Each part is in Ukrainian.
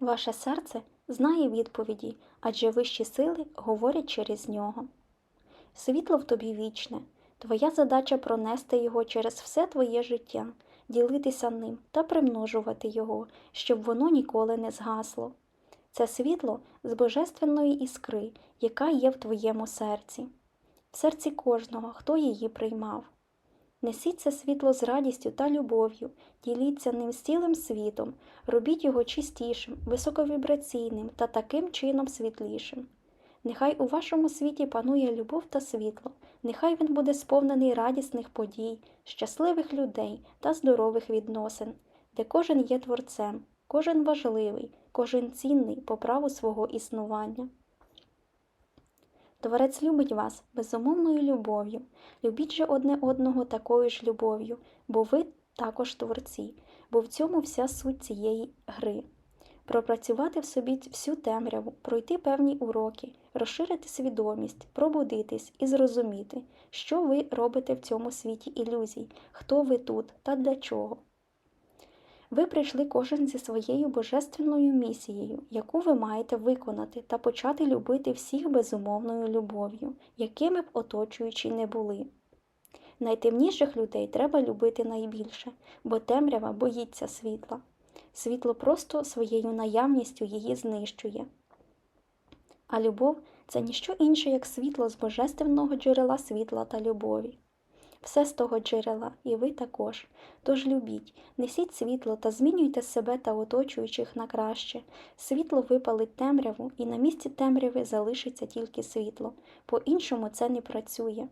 Ваше серце знає відповіді, адже вищі сили говорять через нього. Світло в тобі вічне, твоя задача пронести його через все твоє життя, ділитися ним та примножувати його, щоб воно ніколи не згасло. Це світло з божественної іскри, яка є в твоєму серці, в серці кожного, хто її приймав. Несіть це світло з радістю та любов'ю, діліться ним з цілим світом, робіть його чистішим, високовібраційним та таким чином світлішим. Нехай у вашому світі панує любов та світло, нехай він буде сповнений радісних подій, щасливих людей та здорових відносин, де кожен є творцем, кожен важливий, кожен цінний по праву свого існування. Творець любить вас безумовною любов'ю. Любіть же одне одного такою ж любов'ю, бо ви також творці, бо в цьому вся суть цієї гри. Пропрацювати в собі всю темряву, пройти певні уроки, розширити свідомість, пробудитись і зрозуміти, що ви робите в цьому світі ілюзій, хто ви тут та для чого. Ви прийшли кожен зі своєю божественною місією, яку ви маєте виконати та почати любити всіх безумовною любов'ю, якими б оточуючі не були. Найтемніших людей треба любити найбільше, бо темрява боїться світла. Світло просто своєю наявністю її знищує. А любов це ніщо інше, як світло з божественного джерела світла та любові. Все з того джерела, і ви також. Тож любіть, несіть світло та змінюйте себе та оточуючих на краще. Світло випалить темряву, і на місці темряви залишиться тільки світло. По-іншому це не працює.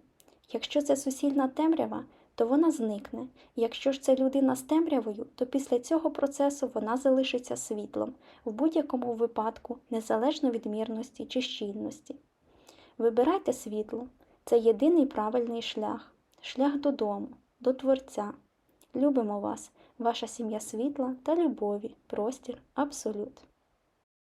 Якщо це суцільна темрява, то вона зникне. Якщо ж це людина з темрявою, то після цього процесу вона залишиться світлом, в будь-якому випадку, незалежно від мірності чи щільності. Вибирайте світло це єдиний правильний шлях, шлях додому, до Творця. Любимо вас, ваша сім'я світла та любові, простір, абсолют.